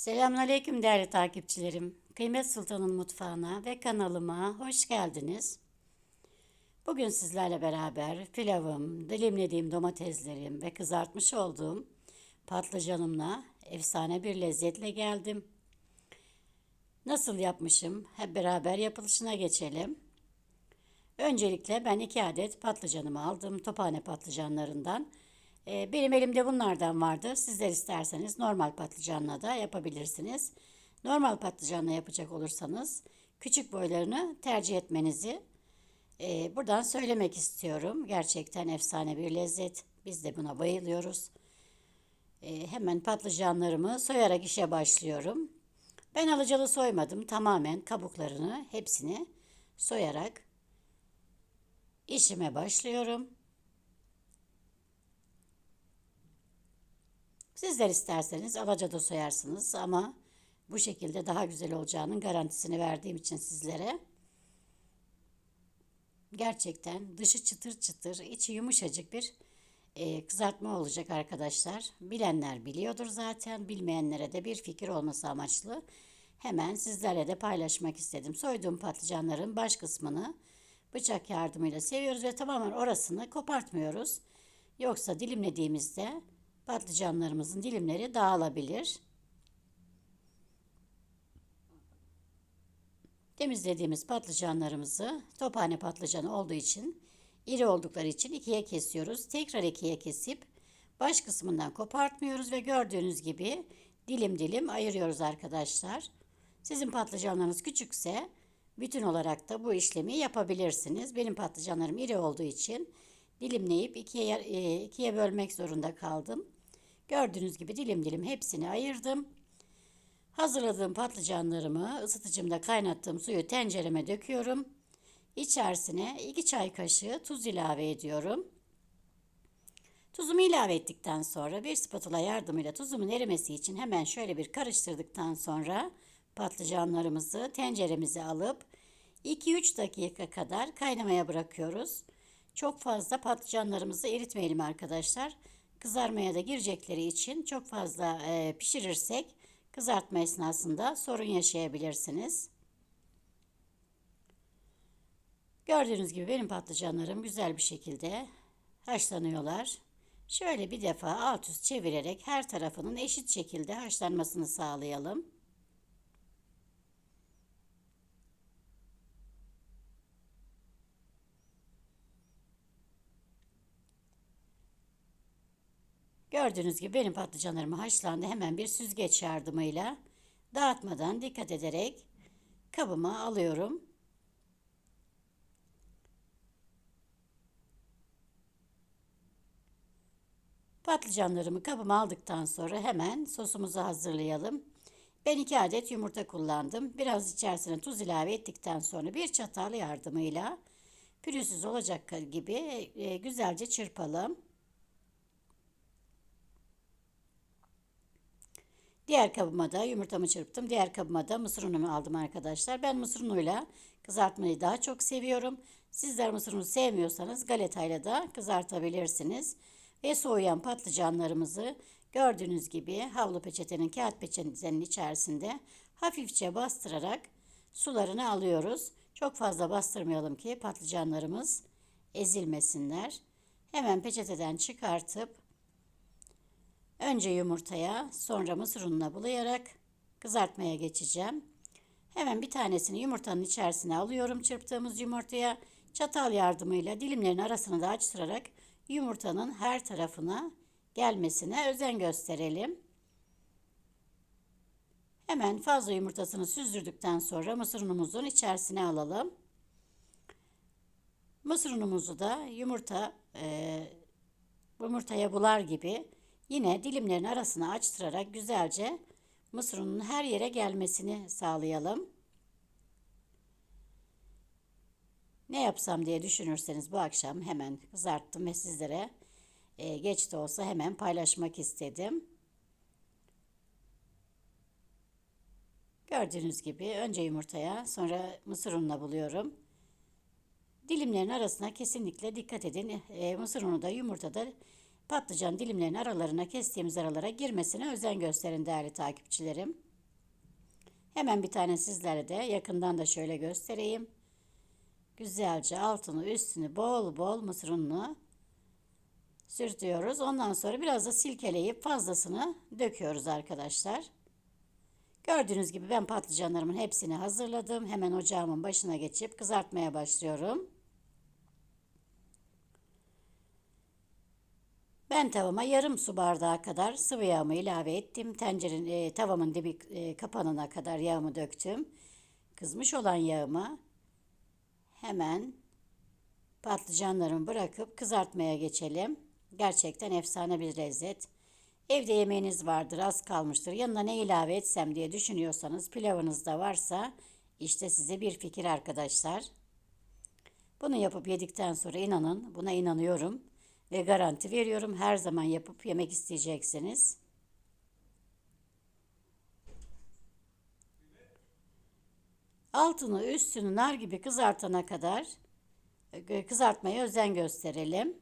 Selamünaleyküm değerli takipçilerim. Kıymet Sultan'ın mutfağına ve kanalıma hoş geldiniz. Bugün sizlerle beraber pilavım, dilimlediğim domateslerim ve kızartmış olduğum patlıcanımla efsane bir lezzetle geldim. Nasıl yapmışım? Hep beraber yapılışına geçelim. Öncelikle ben iki adet patlıcanımı aldım. Tophane patlıcanlarından. Ee, benim elimde bunlardan vardı. Sizler isterseniz normal patlıcanla da yapabilirsiniz. Normal patlıcanla yapacak olursanız küçük boylarını tercih etmenizi e, buradan söylemek istiyorum. Gerçekten efsane bir lezzet. Biz de buna bayılıyoruz. E, hemen patlıcanlarımı soyarak işe başlıyorum. Ben alıcalı soymadım. Tamamen kabuklarını hepsini soyarak işime başlıyorum. Sizler isterseniz alaca soyarsınız ama bu şekilde daha güzel olacağının garantisini verdiğim için sizlere. Gerçekten dışı çıtır çıtır, içi yumuşacık bir e, kızartma olacak arkadaşlar. Bilenler biliyordur zaten, bilmeyenlere de bir fikir olması amaçlı. Hemen sizlerle de paylaşmak istedim. Soyduğum patlıcanların baş kısmını bıçak yardımıyla seviyoruz ve tamamen orasını kopartmıyoruz. Yoksa dilimlediğimizde patlıcanlarımızın dilimleri dağılabilir. Temizlediğimiz patlıcanlarımızı tophane patlıcanı olduğu için iri oldukları için ikiye kesiyoruz. Tekrar ikiye kesip baş kısmından kopartmıyoruz ve gördüğünüz gibi dilim dilim ayırıyoruz arkadaşlar. Sizin patlıcanlarınız küçükse bütün olarak da bu işlemi yapabilirsiniz. Benim patlıcanlarım iri olduğu için dilimleyip ikiye, e, ikiye bölmek zorunda kaldım. Gördüğünüz gibi dilim dilim hepsini ayırdım. Hazırladığım patlıcanlarımı ısıtıcımda kaynattığım suyu tencereme döküyorum. İçerisine 2 çay kaşığı tuz ilave ediyorum. Tuzumu ilave ettikten sonra bir spatula yardımıyla tuzumun erimesi için hemen şöyle bir karıştırdıktan sonra patlıcanlarımızı tenceremize alıp 2-3 dakika kadar kaynamaya bırakıyoruz. Çok fazla patlıcanlarımızı eritmeyelim arkadaşlar. Kızarmaya da girecekleri için çok fazla e, pişirirsek kızartma esnasında sorun yaşayabilirsiniz. Gördüğünüz gibi benim patlıcanlarım güzel bir şekilde haşlanıyorlar. Şöyle bir defa alt üst çevirerek her tarafının eşit şekilde haşlanmasını sağlayalım. Gördüğünüz gibi benim patlıcanlarım haşlandı. Hemen bir süzgeç yardımıyla dağıtmadan dikkat ederek kabıma alıyorum. Patlıcanlarımı kabıma aldıktan sonra hemen sosumuzu hazırlayalım. Ben iki adet yumurta kullandım. Biraz içerisine tuz ilave ettikten sonra bir çatal yardımıyla pürüzsüz olacak gibi e, güzelce çırpalım. Diğer kabıma da yumurtamı çırptım. Diğer kabıma da mısır unumu aldım arkadaşlar. Ben mısır unuyla kızartmayı daha çok seviyorum. Sizler mısır unu sevmiyorsanız galetayla da kızartabilirsiniz. Ve soğuyan patlıcanlarımızı gördüğünüz gibi havlu peçetenin kağıt peçetenin içerisinde hafifçe bastırarak sularını alıyoruz. Çok fazla bastırmayalım ki patlıcanlarımız ezilmesinler. Hemen peçeteden çıkartıp Önce yumurtaya, sonra mısır ununa bulayarak kızartmaya geçeceğim. Hemen bir tanesini yumurtanın içerisine alıyorum çırptığımız yumurtaya. Çatal yardımıyla dilimlerin arasını da açtırarak yumurtanın her tarafına gelmesine özen gösterelim. Hemen fazla yumurtasını süzdürdükten sonra mısır unumuzun içerisine alalım. Mısır unumuzu da yumurta e, yumurtaya bular gibi Yine dilimlerin arasına açtırarak güzelce mısır her yere gelmesini sağlayalım. Ne yapsam diye düşünürseniz bu akşam hemen kızarttım ve sizlere e, geç de olsa hemen paylaşmak istedim. Gördüğünüz gibi önce yumurtaya sonra mısır ununa buluyorum. Dilimlerin arasına kesinlikle dikkat edin. E, mısır unu da yumurta da Patlıcan dilimlerinin aralarına kestiğimiz aralara girmesine özen gösterin değerli takipçilerim. Hemen bir tane sizlere de yakından da şöyle göstereyim. Güzelce altını üstünü bol bol mısır ununu sürtüyoruz. Ondan sonra biraz da silkeleyip fazlasını döküyoruz arkadaşlar. Gördüğünüz gibi ben patlıcanlarımın hepsini hazırladım. Hemen ocağımın başına geçip kızartmaya başlıyorum. Ben tavama yarım su bardağı kadar sıvı yağımı ilave ettim. Tencerenin e, tavamın dibi e, kapanana kadar yağımı döktüm. Kızmış olan yağımı hemen patlıcanlarımı bırakıp kızartmaya geçelim. Gerçekten efsane bir lezzet. Evde yemeğiniz vardır, az kalmıştır. Yanına ne ilave etsem diye düşünüyorsanız pilavınız da varsa işte size bir fikir arkadaşlar. Bunu yapıp yedikten sonra inanın, buna inanıyorum ve garanti veriyorum her zaman yapıp yemek isteyeceksiniz. Altını üstünü nar gibi kızartana kadar e, kızartmaya özen gösterelim.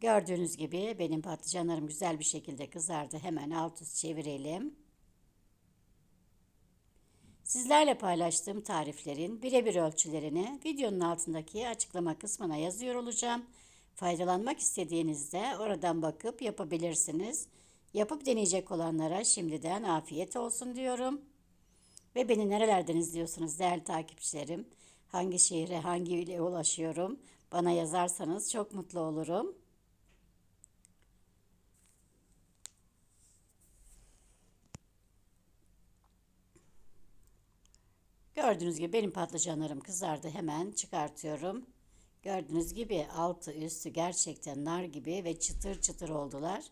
Gördüğünüz gibi benim patlıcanlarım güzel bir şekilde kızardı. Hemen alt üst çevirelim. Sizlerle paylaştığım tariflerin birebir ölçülerini videonun altındaki açıklama kısmına yazıyor olacağım. Faydalanmak istediğinizde oradan bakıp yapabilirsiniz. Yapıp deneyecek olanlara şimdiden afiyet olsun diyorum. Ve beni nerelerden izliyorsunuz değerli takipçilerim? Hangi şehre, hangi ile ulaşıyorum? Bana yazarsanız çok mutlu olurum. Gördüğünüz gibi benim patlıcanlarım kızardı. Hemen çıkartıyorum. Gördüğünüz gibi altı üstü gerçekten nar gibi ve çıtır çıtır oldular.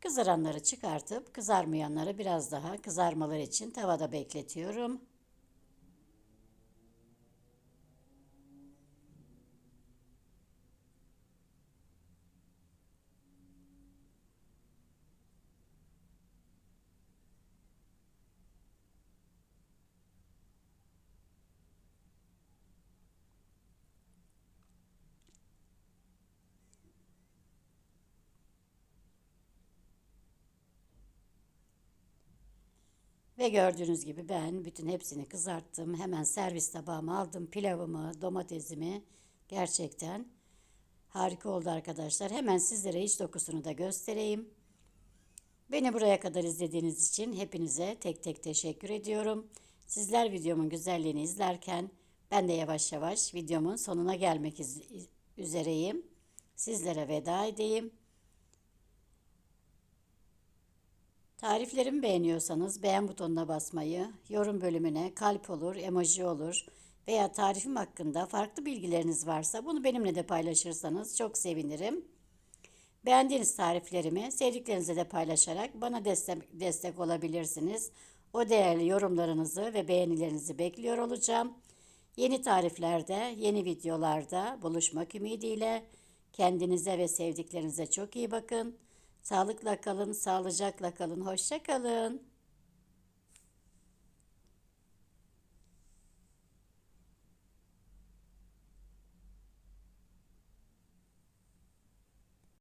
Kızaranları çıkartıp kızarmayanları biraz daha kızarmaları için tavada bekletiyorum. Ve gördüğünüz gibi ben bütün hepsini kızarttım. Hemen servis tabağıma aldım pilavımı, domatesimi. Gerçekten harika oldu arkadaşlar. Hemen sizlere iç dokusunu da göstereyim. Beni buraya kadar izlediğiniz için hepinize tek tek teşekkür ediyorum. Sizler videomun güzelliğini izlerken ben de yavaş yavaş videomun sonuna gelmek üzereyim. Sizlere veda edeyim. Tariflerimi beğeniyorsanız beğen butonuna basmayı, yorum bölümüne kalp olur, emoji olur veya tarifim hakkında farklı bilgileriniz varsa bunu benimle de paylaşırsanız çok sevinirim. Beğendiğiniz tariflerimi sevdiklerinize de paylaşarak bana destek, destek olabilirsiniz. O değerli yorumlarınızı ve beğenilerinizi bekliyor olacağım. Yeni tariflerde, yeni videolarda buluşmak ümidiyle kendinize ve sevdiklerinize çok iyi bakın. Sağlıkla kalın, sağlıcakla kalın, hoşça kalın.